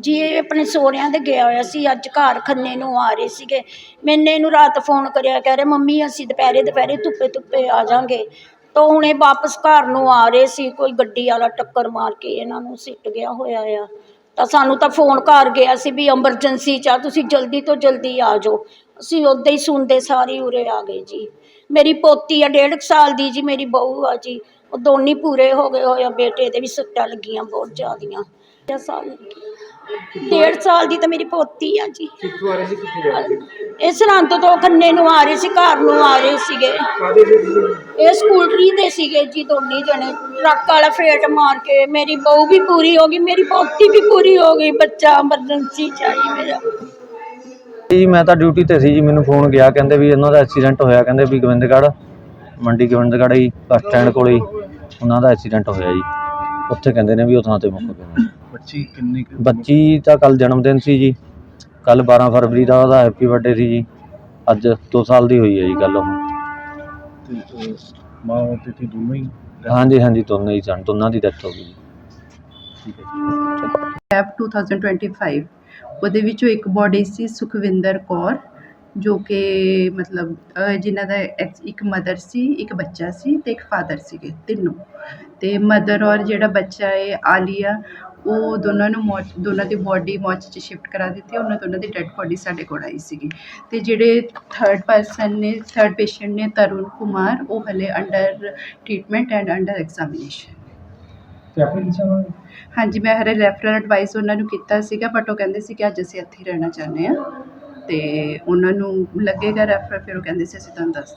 ਜੀ ਇਹ ਆਪਣੇ ਸਹੁਰਿਆਂ ਦੇ ਗਿਆ ਹੋਇਆ ਸੀ, ਅੱਜ ਘਰ ਖੰਨੇ ਨੂੰ ਆ ਰਹੇ ਸੀਗੇ। ਮੈਨੇ ਇਹਨੂੰ ਰਾਤ ਫੋਨ ਕਰਿਆ, ਕਹਿ ਰਿਹਾ, ਮੰਮੀ, ਅਸੀਂ ਦੁਪਹਿਰੇ ਦੁਪਹਿਰੇ ਧੁੱਪੇ ਧੁੱਪੇ ਆ ਜਾਾਂਗੇ। ਤਾਂ ਹੁਣ ਇਹ ਵਾਪਸ ਘਰ ਨੂੰ ਆ ਰਹੇ ਸੀ, ਕੋਈ ਗੱਡੀ ਵਾਲਾ ਟੱਕਰ ਮਾਰ ਕੇ ਇਹਨਾਂ ਨੂੰ ਸਿੱਟ ਗਿਆ ਹੋਇਆ ਆ। ਤਾਂ ਸਾਨੂੰ ਤਾਂ ਫੋਨ ਕਰ ਗਿਆ ਸੀ ਵੀ ਐਮਰਜੈਂਸੀ ਚ ਆ, ਤੁਸੀਂ ਜਲਦੀ ਤੋਂ ਜਲਦੀ ਆ ਜਾਓ। ਅਸੀਂ ਉਦਾਂ ਹੀ ਸੁਣਦੇ ਸਾਰੀ ਉਰੇ ਆ ਗਏ ਜੀ। ਮੇਰੀ ਪੋਤੀ ਆ, ਡੇਢ ਕੁ ਸਾਲ ਦੀ ਜੀ, ਮੇਰੀ ਬਹੂ ਆ ਜੀ। ਉਹ ਦੋਨੀ ਪੂਰੇ ਹੋ ਗਏ ਹੋਏ ਆ ਬੇਟੇ ਦੇ ਵੀ ਸੱਟਾਂ ਲੱਗੀਆਂ ਬਹੁਤ ਜ਼ਿਆਦੀਆਂ। ਡੇਢ ਸਾਲ ਡੇਢ ਸਾਲ ਦੀ ਤਾਂ ਮੇਰੀ ਪੋਤੀ ਆ ਜੀ। ਕਿੱਥੋਂ ਆ ਰਹੇ ਸੀ ਕਿੱਥੇ ਜਾ ਰਹੇ ਸੀ? ਇਹ ਸਰਹੰਦ ਤੋਂ ਖੰਨੇ ਨੂੰ ਆ ਰਹੇ ਸੀ ਘਰ ਨੂੰ ਆ ਰਹੇ ਸੀਗੇ। ਕਾਦੇ ਦੇ ਸੀ ਇਹ ਸਕੂਟਰੀ ਦੇ ਸੀਗੇ ਜੀ ਦੋਨੇ ਜਣੇ। ਟਰੱਕ ਵਾਲਾ ਫੇਟ ਮਾਰ ਕੇ ਮੇਰੀ ਬਹੂ ਵੀ ਪੂਰੀ ਹੋ ਗਈ ਮੇਰੀ ਪੋਤੀ ਵੀ ਪੂਰੀ ਹੋ ਗਈ ਬੱਚਾ ਐਮਰਜੈਂਸੀ ਚਾਹੀ ਮੇਰਾ। ਜੀ ਮੈਂ ਤਾਂ ਡਿਊਟੀ ਤੇ ਸੀ ਜੀ ਮੈਨੂੰ ਫੋਨ ਗਿਆ ਕਹਿੰਦੇ ਵੀ ਇਹਨਾਂ ਦਾ ਐਕਸੀਡੈਂਟ ਹੋਇਆ ਕਹਿੰਦੇ ਵੀ ਗੋਬਿੰਦਗੜ੍ਹ ਮੰਡੀ ਗੋਬਿੰਦਗੜ੍ਹ ਹੀ ਬੱਸ ਸਟੈਂਡ ਕੋਲੇ ਹੀ। ਉਹਨਾਂ ਦਾ ਐਕਸੀਡੈਂਟ ਹੋਇਆ ਜੀ। ਉੱਥੇ ਕਹਿੰਦੇ ਨੇ ਵੀ ਉਹ ਥਾਂ ਤੇ ਮੁੱਕ ਗਏ ਨੇ। ਬੱਚੀ ਕਿੰਨੀ ਕੁ- ਬੱਚੀ ਤਾਂ ਕੱਲ ਜਨਮ ਦਿਨ ਸੀ ਜੀ। ਕੱਲ 12 ਫਰਵਰੀ ਦਾ ਉਹਦਾ ਹੈਪੀ ਬਰਥਡੇ ਸੀ ਜੀ। ਅੱਜ 2 ਸਾਲ ਦੀ ਹੋਈ ਹੈ ਜੀ ਕੱਲ ਉਹ। ਤੇ, ਅਹ, ਮਾਂ ਤੇ ਤੀ ਦੋਨੋਂ ਹੀ ਹਾਂਜੀ ਹਾਂਜੀ ਦੋਨੇ ਹੀ ਸਨ। ਦੋਨਾਂ ਦੀ ਡੈਥ ਹੋ ਗਈ ਜੀ। ਠੀਕ ਹੈ ਐਪ 2025 ਉਹਦੇ ਵਿੱਚੋਂ ਇੱਕ ਬੋਡੀ ਸੀ ਸੁਖਵਿੰਦਰ ਕੌਰ। ਜੋ ਕਿ ਮਤਲਬ ਜਿਨ੍ਹਾਂ ਦਾ ਇੱਕ ਮਦਰ ਸੀ ਇੱਕ ਬੱਚਾ ਸੀ ਤੇ ਇੱਕ ਫਾਦਰ ਸੀਗੇ ਤਿੰਨੋਂ। ਤੇ ਮਦਰ ਔਰ ਜਿਹੜਾ ਬੱਚਾ ਹੈ ਆਲੀਆ ਉਹ ਦੋਨਾਂ ਨੂੰ ਮੌਚ ਦੋਨਾਂ ਦੀ ਬੋਡੀ ਮੌਚ 'ਚ ਸ਼ਿਫਟ ਕਰਾ ਦਿੱਤੀ ਉਹਨਾਂ ਦੋਨਾਂ ਦੀ ਡੈੱਡ ਬੋਡੀ ਸਾਡੇ ਕੋਲ ਆਈ ਸੀਗੀ। ਤੇ ਜਿਹੜੇ ਥਰਡ ਪਰਸਨ ਨੇ ਥਰਡ ਪੇਸ਼ੈਂਟ ਨੇ ਤਰੁਣ ਕੁਮਾਰ ਉਹ ਹਲੇ under treatment and under examination ਹਾਂਜੀ ਮੈਂ ਹਰੇ ਰੈਫਰਲ ਐਡਵਾਈਸ ਉਹਨਾਂ ਨੂੰ ਕੀਤਾ ਸੀਗਾ ਬਟ ਉਹ ਕਹਿੰਦੇ ਸੀ ਕਿ ਅੱਜ ਅਸੀਂ ਇੱਥੇ ਰਹਿਣਾ ਚਾਹੁੰਦੇ ਹਾਂ। ਤੇ ਉਹਨਾਂ ਨੂੰ ਲੱਗੇਗਾ ਰੈਫਰ ਫਿਰ ਉਹ ਕਹਿੰਦੇ ਸੀ ਅਸੀਂ ਤੁਹਾਨੂੰ ਦੱਸ